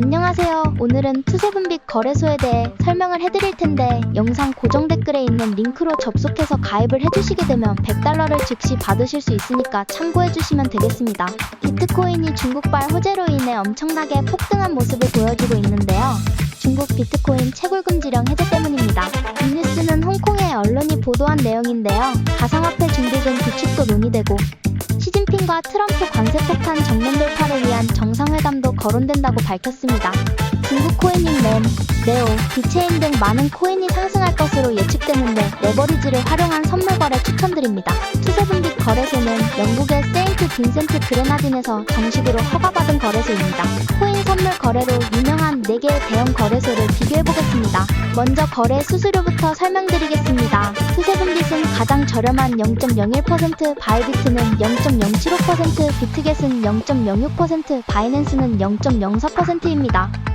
안녕하세요. 오늘은 투세분빛 거래소에 대해 설명을 해드릴 텐데 영상 고정 댓글에 있는 링크로 접속해서 가입을 해주시게 되면 100달러를 즉시 받으실 수 있으니까 참고해주시면 되겠습니다. 비트코인이 중국발 호재로 인해 엄청나게 폭등한 모습을 보여주고 있는데요. 중국 비트코인 채굴 금지령 해제 때문입니다. 이 뉴스는 홍콩의 언론이 보도한 내용인데요. 가상화폐 중국은 비축도 논의되고 시진핑과 트럼프 관세 폭탄 정면 돌파를 위한 정상회담도 거론된다고 밝혔습니다. 중국 코인인 램, 네오, 비체인 등 많은 코인이 상승할 것으로 예측되는데 레버리지를 활용한 선물 거래 추천드립니다. 투세분빛 거래소는 영국의 세인트 빈센트 그레나딘에서 정식으로 허가받은 거래소입니다. 코인 선물 거래로 유명한 4개의 대형 거래소를 비교해보겠습니다. 먼저 거래 수수료부터 설명드리겠습니다. 투세분빛은 가장 저렴한 0.01%, 바이비트는 0.075%, 비트겟은 0.06%, 바이낸스는 0.04%입니다.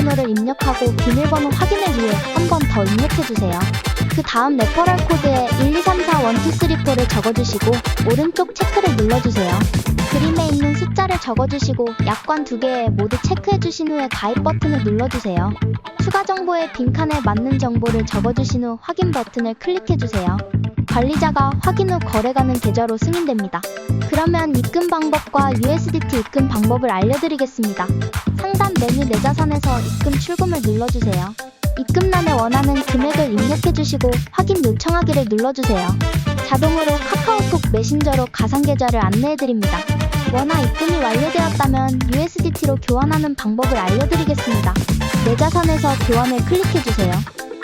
비밀번호를 입력하고 비밀번호 확인을 위해 한 번 더 입력해주세요. 그 다음 레퍼럴 코드에 1234123를 적어주시고 오른쪽 체크를 눌러주세요. 그림에 있는 숫자를 적어주시고 약관 두 개에 모두 체크해주신 후에 가입 버튼을 눌러주세요. 추가 정보의 빈칸에 맞는 정보를 적어주신 후 확인 버튼을 클릭해주세요. 관리자가 확인 후 거래 가능 계좌로 승인됩니다. 그러면 입금 방법과 USDT 입금 방법을 알려드리겠습니다. 상단 메뉴 내 자산에서 입금 출금을 눌러주세요. 입금란에 원하는 금액을 입력해주시고 확인 요청하기를 눌러주세요. 자동으로 카카오톡 메신저로 가상계좌를 안내해드립니다. 원화 입금이 완료되었다면 USDT로 교환하는 방법을 알려드리겠습니다. 내 자산에서 교환을 클릭해주세요.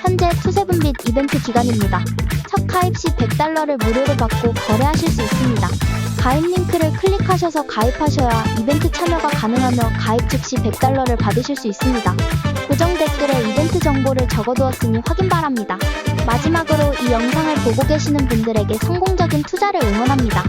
현재 투세분빛 이벤트 기간입니다. 첫 가입 시 100달러를 무료로 받고 거래하실 수 있습니다. 가입 링크를 클릭하셔서 가입하셔야 이벤트 참여가 가능하며 가입 즉시 100달러를 받으실 수 있습니다. 고정 댓글에 이벤트 정보를 적어두었으니 확인 바랍니다. 마지막으로 이 영상을 보고 계시는 분들에게 성공적인 투자를 응원합니다.